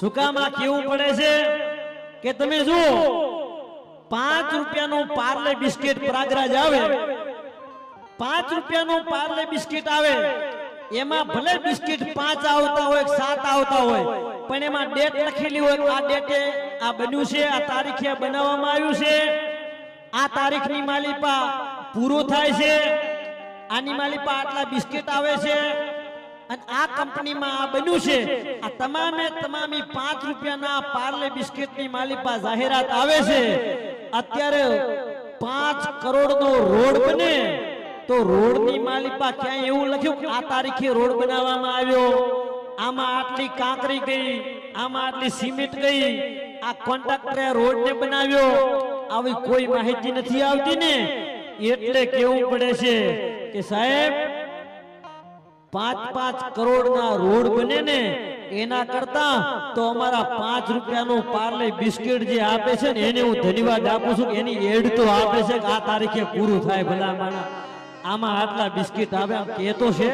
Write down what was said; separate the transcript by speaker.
Speaker 1: સુકામાં કેવું પડે છે કે તમે જુઓ, પાંચ રૂપિયાનું પાર્લે બિસ્કિટ પ્રાગરાજ આવે. પાંચ રૂપિયાનું પાર્લે બિસ્કિટ આવે. એમાં ભલે બિસ્કિટ પાંચ આવતા હોય સાત આવતા હોય, પણ એમાં ડેટ લખેલી હોય આ ડેટે આ બન્યું છે, આ તારીખે બનાવવામાં આવ્યું છે. આ તારીખની માલિપા પૂરું થાય છે. આની માલિપા આટલા બિસ્કિટ આવે છે. અને આ કંપનીમાં આ બન્યું છે. આ તમામે તમામી પાંચ રૂપિયાના પાર્લે બિસ્કિટની માલિપા જાહેરાત આવે છે. અત્યારે પાંચ કરોડનો રોડ બને. તો રોડની માલિપા ક્યાંય એવું લખ્યું આ તારીખે રોડ બનાવવામાં આવ્યો. આમાં આટલી કાંકરી ગઈ, આમાં આટલી સિમેન્ટ ગઈ. આ કોન્ટ્રાક્ટરે રોડને બનાવ્યો. આવી કોઈ માહિતી નથી આવતી ને. એટલે કેવું પડે છે કે સાહેબ પાંચ પાંચ કરોડના રોડ બને ને એના કરતા તો અમારા પાંચ રૂપિયાનું પાર્લે બિસ્કિટ જે આપે છે ને એને હું ધન્યવાદ આપું છું એની એડ તો આપે છે આ તારીખે પૂરું થાય ભલા આમાં આટલા બિસ્કિટ આવે આમ કહેતો છે.